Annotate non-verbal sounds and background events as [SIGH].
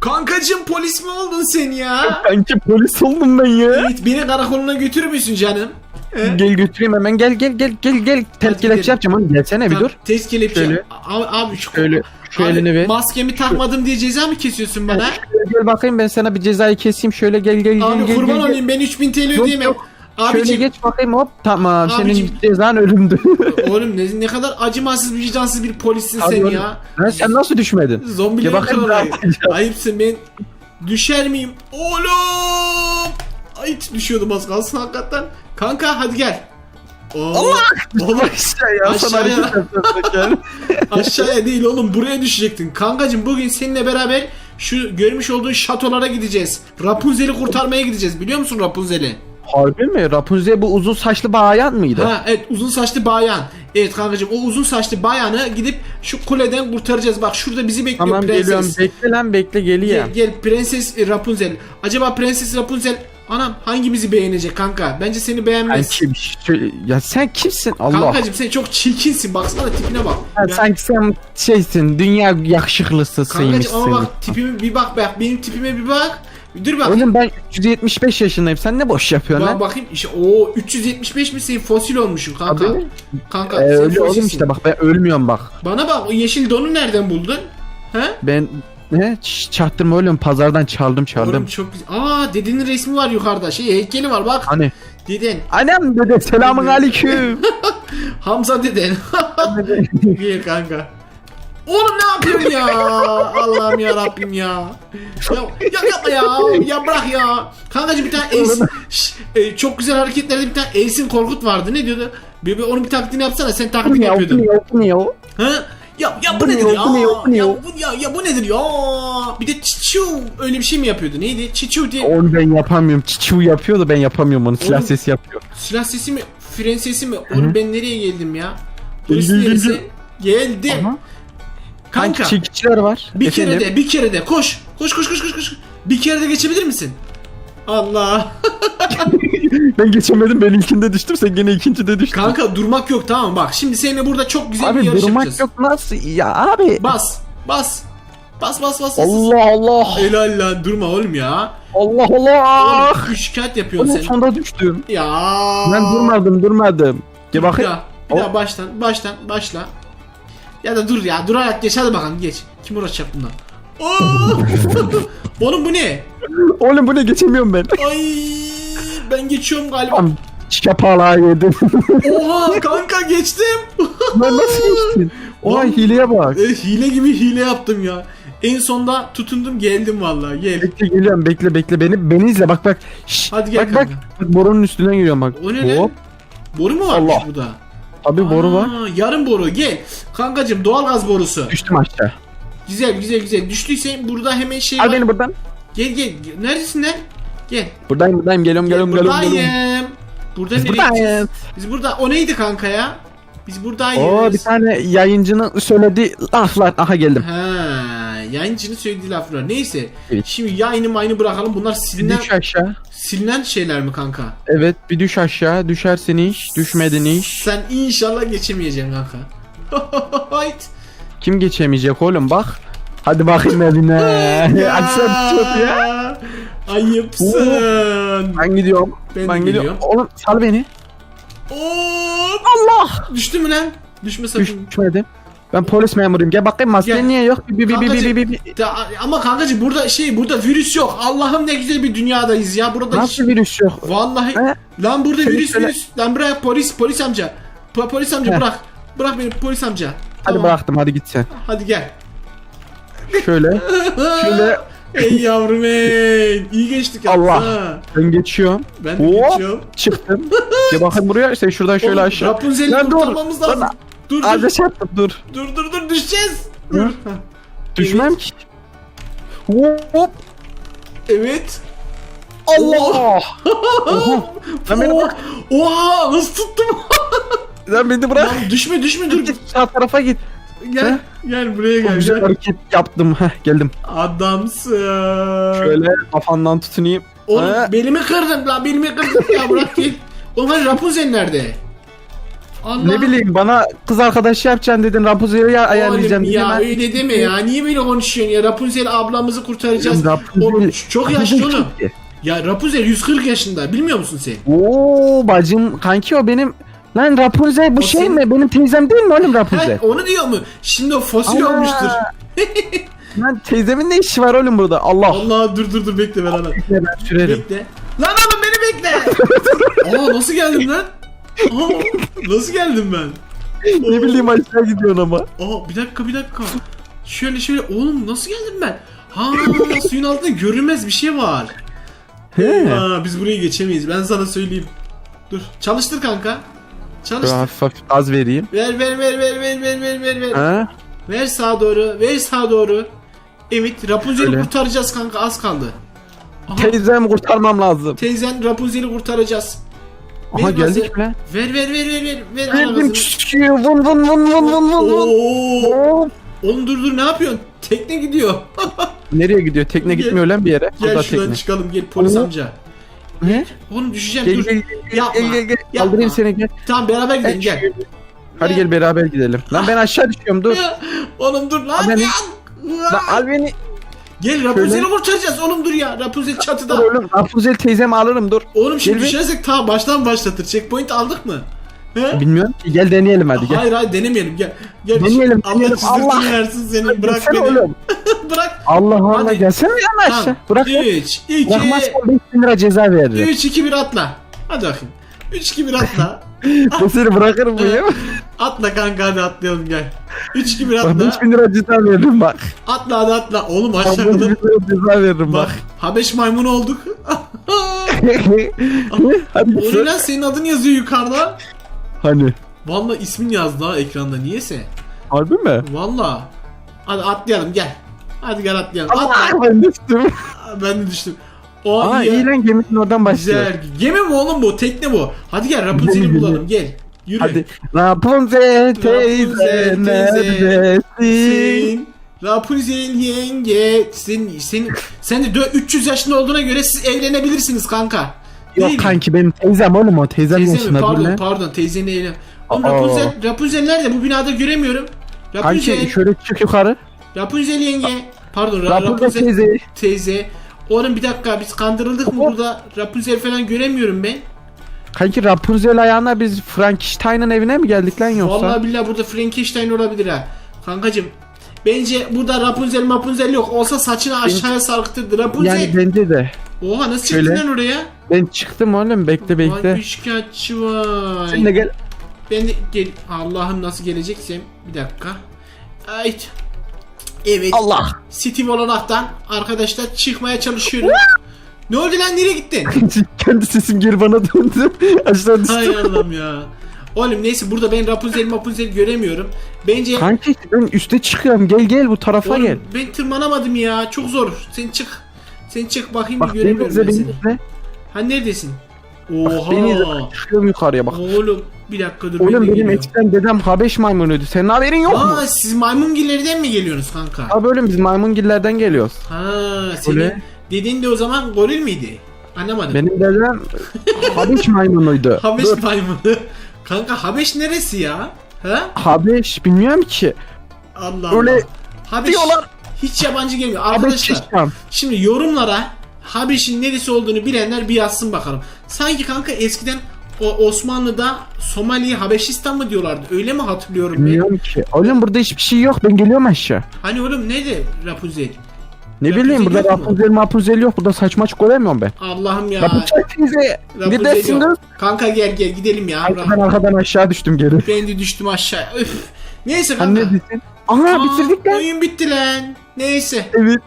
Kankacım polis mi oldun sen ya? Kanki polis oldum ben ya. Evet beni karakoluna götürür müsün canım? He? Gel götüreyim hemen gel gel gel gel gel. Ters gidelim. kelepçe yapacağım hadi gelsene bir dur. Test kelepçe. Şöyle. Abi, abi şu, Şöyle şu abi, elini ver. Maskemi takmadım diye ceza mı kesiyorsun bana? Gel bakayım ben sana bir cezayı keseyim şöyle gel gel gel Abi gel. kurban gel, gel. olayım ben 3000 TL Yok, ödeyemem. Yok. Şöyle Abicim geç bakayım hop tamam Abicim. senin cezan ölümdü. [LAUGHS] oğlum ne, ne kadar acımasız vicdansız bir polissin Abi sen oğlum, ya. Lan sen nasıl düşmedin? Zombilerin Ya bakayım ne yapacağım. Ayıpsın ben düşer miyim? Oğlum! Ay düşüyordum az kalsın hakikaten. Kanka hadi gel. Allah! Oğlum [LAUGHS] Aşağıya sana Aşağıya. hareket gel. [LAUGHS] aşağıya değil oğlum buraya düşecektin. Kankacım bugün seninle beraber şu görmüş olduğun şatolara gideceğiz. Rapunzel'i kurtarmaya gideceğiz. Biliyor musun Rapunzel'i? Harbi mi? Rapunzel bu uzun saçlı bayan mıydı? Ha evet uzun saçlı bayan. Evet kankacım o uzun saçlı bayanı gidip şu kuleden kurtaracağız. Bak şurada bizi bekliyor Tamam prenses. geliyorum bekle lan bekle geliyor. Gel, gel Prenses Rapunzel. Acaba Prenses Rapunzel anam hangimizi beğenecek kanka? Bence seni Sen beğenmez. kim? Şöyle- ya sen kimsin? Allah. Kankacım sen çok çirkinsin. Baksana tipine bak. Ha, Ya, sanki sen şeysin dünya yakışıklısısıymışsın. kankacım ama bak tipime bir bak bak benim tipime bir bak. Dur bak. Oğlum ben 375 yaşındayım. Sen ne boş yapıyorsun Bak lan? bakayım işte o 375 mi sen fosil olmuşsun kanka. Abi. Kanka Ee, sen öyle oğlum işte bak ben ölmüyorum bak. Bana bak o yeşil donu nereden buldun? He? Ben ne çaktırma oğlum pazardan çaldım çaldım. Oğlum çok güzel. Aa dedenin resmi var yukarıda. Şey heykeli var bak. Hani Deden. annem dedi selamun aleyküm. [LAUGHS] Hamza deden. İyi [LAUGHS] kanka. Oğlum ne yapıyorsun ya? Allah'ım ya Rabbim ya. Ya, ya yapma ya. Ya bırak ya. Kankacığım bir tane Ace. Şş, e, çok güzel hareketlerde bir tane Ace'in Korkut vardı. Ne diyordu? Bir, bir onun bir taklidini yapsana. Sen taklidini yapıyordun. bu ne ya? Ha? Ya ya bu Bu ne nedir ya, bu ne ya, bu ne Ya bu ya ya bu nedir ya? Bir de çiçu öyle bir şey mi yapıyordu? Neydi? Çiçu diye Onu ben yapamıyorum. Çiçu yapıyor da ben yapamıyorum onu. Silah Oğlum. sesi yapıyor. silah sesi mi? Fren sesi mi? Oğlum ben nereye geldim ya? Gel, neresi? Geldim. Aha. Kanka. Çekiçler var. Bir kere Efendim? de bir kere de koş. Koş koş koş koş koş. Bir kere de geçebilir misin? Allah. [LAUGHS] Ben geçemedim ben ilkinde düştüm sen gene ikincide düştün. Kanka durmak yok tamam mı? bak. Şimdi seninle burada çok güzel bir Abi yarış durmak yapacağız. yok nasıl ya abi. Bas. Bas. Bas bas bas. bas. Allah Allah. Helal lan durma oğlum ya. Allah Allah. Oğlum, şikayet yapıyorsun sen. sonunda düştüm. Ya. Ben durmadım durmadım. Gel Bir bakayım. daha, bir daha baştan baştan başla. Ya da dur ya durarak geç hadi bakalım geç. Kim uğraşacak bundan? [LAUGHS] Oo! Oğlum bu ne? Oğlum bu ne geçemiyorum ben. Ay ben geçiyorum galiba. Şapalığa yedim. Oha kanka geçtim. [LAUGHS] ben nasıl geçtin? Oha Lan- hileye bak. E, hile gibi hile yaptım ya. En sonda tutundum geldim vallahi gel. Bekle geliyorum bekle bekle beni beni izle bak bak. Şşş, Hadi gel bak bak. kanka. Bak borunun üstünden giriyorum bak. O ne lan? Boru mu varmış Allah. bu da? Abi boru var. Aa, Yarım boru gel. Kankacım doğalgaz borusu. Düştüm aşağı. Güzel güzel güzel. Düştüysen burada hemen şey Al var. beni buradan. Gel gel. Neredesin lan? Gel. Buradayım buradayım geliyorum geliyorum geliyorum. geliyorum. buradayım. Burada Biz nereye buradayız. Biz burada. O neydi kanka ya? Biz buradayız. Oo bir tane yayıncının söylediği laflar. Aha geldim. Ha, yayıncının söylediği laflar. Neyse. Evet. Şimdi yayını mayını bırakalım. Bunlar silinen, düş aşağı. Silinen şeyler mi kanka? Evet bir düş aşağı. Düşersin iş. Düşmedin iş. Sen inşallah geçemeyeceksin kanka. [LAUGHS] Hayt. Kim geçemeyecek oğlum bak. Hadi bakayım evine. [LAUGHS] Sen tut ya. Ayıpsın. Ben gidiyorum. Ben Ben, gidiyorum. Oğlum sal beni. Hop. Allah. Düştü mü lan? Düşme sakın. Düşmedim. Ben polis memuruyum. Gel bakayım masken Gel. niye yok? Bi bi bi bi bi bi bi. Da- ama kankacığım burada şey burada virüs yok. Allah'ım ne güzel bir dünyadayız ya. Burada hiç... Nasıl virüs yok? Vallahi He? lan burada Şöyle virüs şöyle- virüs. Lan bırak polis polis amca. Po- polis amca He. bırak. Bırak beni polis amca. Hadi Tamam. bıraktım hadi git sen. Hadi gel. Şöyle. [LAUGHS] Şöyle. Ey yavrum ey. İyi geçtik Allah. yalnız ha. Ben geçiyorum. Ben de Hop. geçiyorum. Çıktım. [LAUGHS] Gel bakayım buraya. Sen şuradan şöyle Oğlum, aşağı. Rapunzel'i Lan dur. kurtarmamız lazım. Lan, Dur dur. Ateş yaptım dur. Dur dur dur düşeceğiz. Dur. Düşmem ki. Hop. Evet. Allah. [LAUGHS] Oha. Lan beni bırak. Oha nasıl tuttum? [LAUGHS] Lan beni bırak. Lan düşme düşme dur. Sağ tarafa git. Gel. Gel buraya gel. güzel hareket yaptım. Heh geldim. Adamsın. Şöyle kafandan tutunayım. Oğlum Ha. belimi kırdın lan belimi kırdın ya bırak git. [LAUGHS] Oğlum hani Rapunzel nerede? Allah. Ne bileyim bana kız arkadaş yapacaksın dedin Rapunzel'i ya- ayarlayacağım Oğlum ya ben. öyle deme ya. Niye böyle konuşuyorsun ya? Rapunzel ablamızı kurtaracağız. Rapunzel- Oğlum çok yaşlı oğlum. Ya Rapunzel 140 yaşında. Bilmiyor musun sen? Oo bacım kanki o benim Lan Rapunzel bu O şey mi? Benim teyzem değil mi oğlum Rapunzel? He, onu diyor mu? Şimdi o fosil Ana! olmuştur. [LAUGHS] Lan teyzemin ne işi var oğlum burada? Allah. Allah dur dur dur bekle ben ana. Ben sürerim. Bekle. Lan oğlum beni bekle. [LAUGHS] Aa nasıl geldim lan? Nasıl geldim ben? ne bileyim aşağı gidiyorsun ama. Aa bir dakika bir dakika. Şöyle şöyle oğlum nasıl geldim ben? Ha suyun altında görünmez bir şey var. He. Ha, biz burayı geçemeyiz ben sana söyleyeyim. Dur çalıştır kanka. Çalıştır. Ben hafif az vereyim. Ver ver ver ver ver ver ver ver. ver. Ha? Ver sağa doğru ver sağa doğru. Evet Rapunzel'i kurtaracağız kanka az kaldı. Aha, Teyzem kurtarmam lazım. teyzen Rapunzel'i kurtaracağız. Aha Ver geldik mi lan? Ver ver ver ver ver. Ver gazını. küçüğü vun vun vun vun vun vun vun. Oo. Oo. Oğlum dur dur ne yapıyorsun? Tekne gidiyor. [LAUGHS] Nereye gidiyor? Tekne Gel. gitmiyor lan bir yere. Gel Burada şuradan tekne. çıkalım gel polis Oo. amca. Ne? Oğlum düşeceğim Gel dur. gel Yapma. gel gel gel. Yapma. Kaldırayım seni gel. Tamam beraber gidelim gel. Hadi gel beraber gidelim. Lan ben aşağı düşüyorum dur. [LAUGHS] Oğlum dur lan Lan. Lan al beni. Gel Rapunzel'i kurtaracağız oğlum dur ya. Rapunzel Dur çatıda. oğlum. Rapunzel teyzemi alırım dur. Oğlum şimdi Gel bir- düşersek ta baştan başlatır. Checkpoint aldık mı? He? Bilmiyorum ki. Gel deneyelim hadi gel. Hayır hayır denemeyelim gel. Gel Deneyelim, Allah deneyelim. çizdirtini Allah. versin seni. Bırak Gelsene beni. oğlum. [LAUGHS] Bırak. Allah Allah Hadi. gelsene yan aşağı. Bırak. 3, 2, Bırakmazsan 5000 lira ceza veririm. 3, 2, 1 atla. Hadi bakayım. 3, 2, 1 atla. [LAUGHS] Ben seni bırakırım ya. [LAUGHS] atla kanka hadi atlayalım gel. 3, 2, 1 Bak atla. 5000 lira ceza veririm bak. Atla hadi atla. Oğlum Bak aşağı 5000 kadar. lira ceza veririm Bak bak. Habeş maymunu olduk. [LAUGHS] Hadi ne lan senin adın yazıyor yukarıda. Hani. Valla ismin yazdı ha ekranda niyese. Harbi mi? Valla. Hadi atlayalım gel. Hadi gel atlayalım. Atla. Allah ben düştüm. Ben de düştüm. O Aa iyi lan geminin oradan başlıyor. Güzel. Gemi mi oğlum bu? Tekne bu. Hadi gel Rapunzel'i bulalım gel. Yürü. Hadi. Rapunzel teyze teyze, neredesin? Rapunzel yenge. Sen, sen, sen de dö- 300 yaşında olduğuna göre siz evlenebilirsiniz kanka. Değil mi? Yok kanki benim teyzem oğlum o teyzem Teyze mi? yaşında Pardon lan. pardon teyzeni evlen. Oğlum Aa. Rapunzel, Rapunzel nerede? Bu binada göremiyorum. Rapunzel, Kanki şöyle çık yukarı. Rapunzel yenge. Pardon Ra- Rapunzel Rapunzel teyze. teyze. Oğlum bir dakika biz kandırıldık mı burada? Rapunzel falan göremiyorum ben. Kanki Rapunzel ayağına biz Frankenstein'ın evine mi geldik lan yoksa? Vallahi billahi burada Frankenstein olabilir ha. Kankacım bence burada Rapunzel Rapunzel yok. Olsa saçını aşağıya sarkıtırdı. Rapunzel. Yani bence de. Oha nasıl Şöyle. çıktın lan oraya? Ben çıktım oğlum bekle Vay bekle. üçkağıtçı vay. Sen de gel. Ben de gel. Allah'ım nasıl geleceksem. Bir dakika. Ayt. Evet. Allah. Steve olanaktan arkadaşlar çıkmaya çalışıyorum. Ne oldu lan nereye gittin? [LAUGHS] Kendi sesim geri bana döndü. [LAUGHS] Aşağı Hay düştüm. Allah'ım ya. Oğlum neyse burada ben Rapunzel Rapunzel göremiyorum. Bence Kanki ben üste çıkıyorum. Gel gel bu tarafa Oğlum, gel. ben tırmanamadım ya. Çok zor. Sen çık. Sen çık bakayım Bak bir göremiyorum ben seni. izle. Ha neredesin? Bak beni. Oha. Çıkıyorum yukarıya bak. Oğlum bir dakika dur. Oğlum benim geliyorum. eskiden dedem Habeş maymunuydu. Senin haberin yok mu? Aa siz maymungillerden mi geliyorsunuz kanka? Abi oğlum biz maymungillerden geliyoruz. Ha Öyle. Dediğin de o zaman goril miydi? Anlamadım. Benim dedem Habeş maymunuydu. Habeş Dur. maymunu. Kanka Habeş neresi ya? Ha? Habeş bilmiyorum ki. Allah Öyle Allah. Habeş diyorlar. hiç yabancı gelmiyor. Habeş Arkadaşlar. Şimdi yorumlara Habeş'in neresi olduğunu bilenler bir yazsın bakalım. Sanki kanka eskiden o Osmanlı'da Somali Habeşistan mı diyorlardı? Öyle mi hatırlıyorum ben? Bilmiyorum ki. Oğlum burada hiçbir şey yok. Ben geliyorum aşağı. Hani oğlum neydi Rapunzel? Ne bileyim burada yok mu? Rapunzel Rapunzel yok. Burada saçma açık göremiyorum ben. Allah'ım ya. Rapunzel teyze. Rapunzel Gidersin yok. Kanka gel gel gidelim ya. Arkadan arkadan aşağı düştüm geri. Ben de düştüm aşağı. Üf. Neyse kanka. ne diyorsun? Aha Aa, bitirdik lan. Oyun bitti lan. Neyse. Evet.